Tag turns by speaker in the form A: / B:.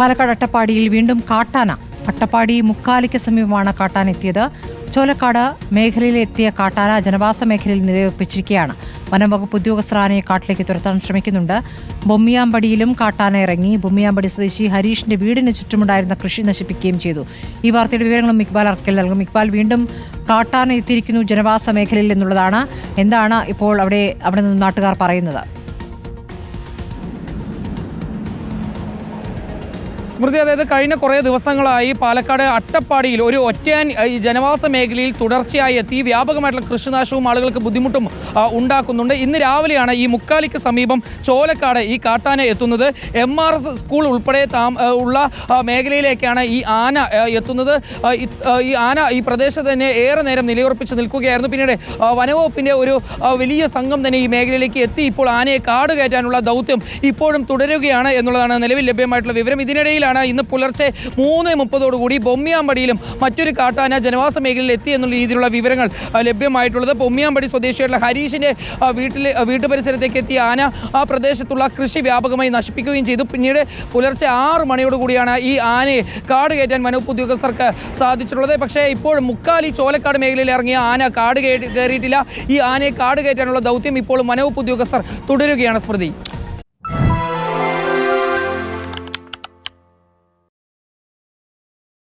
A: പാലക്കാട് അട്ടപ്പാടിയിൽ വീണ്ടും കാട്ടാന അട്ടപ്പാടി മുക്കാലിക്ക് സമീപമാണ് കാട്ടാന എത്തിയത്. ചോലക്കാട് മേഖലയിലെത്തിയ കാട്ടാന ജനവാസ മേഖലയിൽ നിലയുറപ്പിച്ചിരിക്കുകയാണ് വനംവകുപ്പ് ഉദ്യോഗസ്ഥർ ആനയെ കാട്ടിലേക്ക് തുരത്താൻ ശ്രമിക്കുന്നുണ്ട്. ബൊമ്മിയാമ്പടിയിലും കാട്ടാന ഇറങ്ങി. ബൊമ്മിയാമ്പടി സ്വദേശി ഹരീഷിന്റെ വീടിന് ചുറ്റുമുണ്ടായിരുന്ന കൃഷി നശിപ്പിക്കുകയും ചെയ്തു. ഈ വാർത്തയുടെ വിവരങ്ങളും ഇക്ബാൽ അർക്കൽ നൽകും. ഇക്ബാൽ വീണ്ടും കാട്ടാന എത്തിയിരിക്കുന്നു ജനവാസ മേഖലയിൽ എന്നുള്ളതാണ്. എന്താണ് ഇപ്പോൾ അവിടെ അവിടെ നിന്ന് നാട്ടുകാർ പറയുന്നത്?
B: സ്മൃതി അതായത് കഴിഞ്ഞ കുറേ ദിവസങ്ങളായി പാലക്കാട് അട്ടപ്പാടിയിൽ ഒരു ഒറ്റയാൻ ഈ ജനവാസ മേഖലയിൽ തുടർച്ചയായി എത്തി. വ്യാപകമായിട്ടുള്ള കൃഷിനാശവും ആളുകൾക്ക് ബുദ്ധിമുട്ടും ഉണ്ടാക്കുന്നുണ്ട്. ഇന്ന് രാവിലെയാണ് ഈ മുക്കാലിക്ക് സമീപം ചോലക്കാട് ഈ കാട്ടാന എത്തുന്നത്. എം ആർ എസ് സ്കൂൾ ഉൾപ്പെടെ താം ഉള്ള മേഖലയിലേക്കാണ് ഈ ആന എത്തുന്നത്. ഈ ആന ഈ പ്രദേശത്ത് തന്നെ ഏറെ നേരം നിലയുറപ്പിച്ച് നിൽക്കുകയായിരുന്നു. പിന്നീട് വനവകുപ്പിന്റെ ഒരു വലിയ സംഘം തന്നെ ഈ മേഖലയിലേക്ക് എത്തി. ഇപ്പോൾ ആനയെ കാട് കയറ്റാനുള്ള ദൗത്യം ഇപ്പോഴും തുടരുകയാണ് എന്നുള്ളതാണ് നിലവിൽ ലഭ്യമായിട്ടുള്ള വിവരം. ഇതിനിടയിലാണ് ഇന്ന് പുലർച്ചെ മൂന്ന് മുപ്പതോടുകൂടി ബൊമ്മിയാമ്പടിയിലും മറ്റൊരു കാട്ടാന ജനവാസ മേഖലയിൽ എത്തി എന്നുള്ള രീതിയിലുള്ള വിവരങ്ങൾ ലഭ്യമായിട്ടുള്ളത്. ബൊമ്മിയാമ്പടി സ്വദേശിയായിട്ടുള്ള ഹരീഷിന്റെ വീട്ടിൽ വീട്ടു പരിസരത്തേക്ക് എത്തിയ ആന ആ പ്രദേശത്തുള്ള കൃഷി വ്യാപകമായി നശിപ്പിക്കുകയും ചെയ്തു. പിന്നീട് പുലർച്ചെ ആറ് മണിയോടുകൂടിയാണ് ഈ ആനയെ കാട് കയറ്റാൻ വനവകുപ്പ് ഉദ്യോഗസ്ഥർക്ക് സാധിച്ചിട്ടുള്ളത്. പക്ഷേ ഇപ്പോൾ മുക്കാലി ചോലക്കാട് മേഖലയിൽ ഇറങ്ങിയ ആന കാട് കയറിയിട്ടില്ല. ഈ ആനയെ കാട് കയറ്റാനുള്ള ദൗത്യം ഇപ്പോൾ വനവകുപ്പ് ഉദ്യോഗസ്ഥർ തുടരുകയാണ് സ്മൃതി.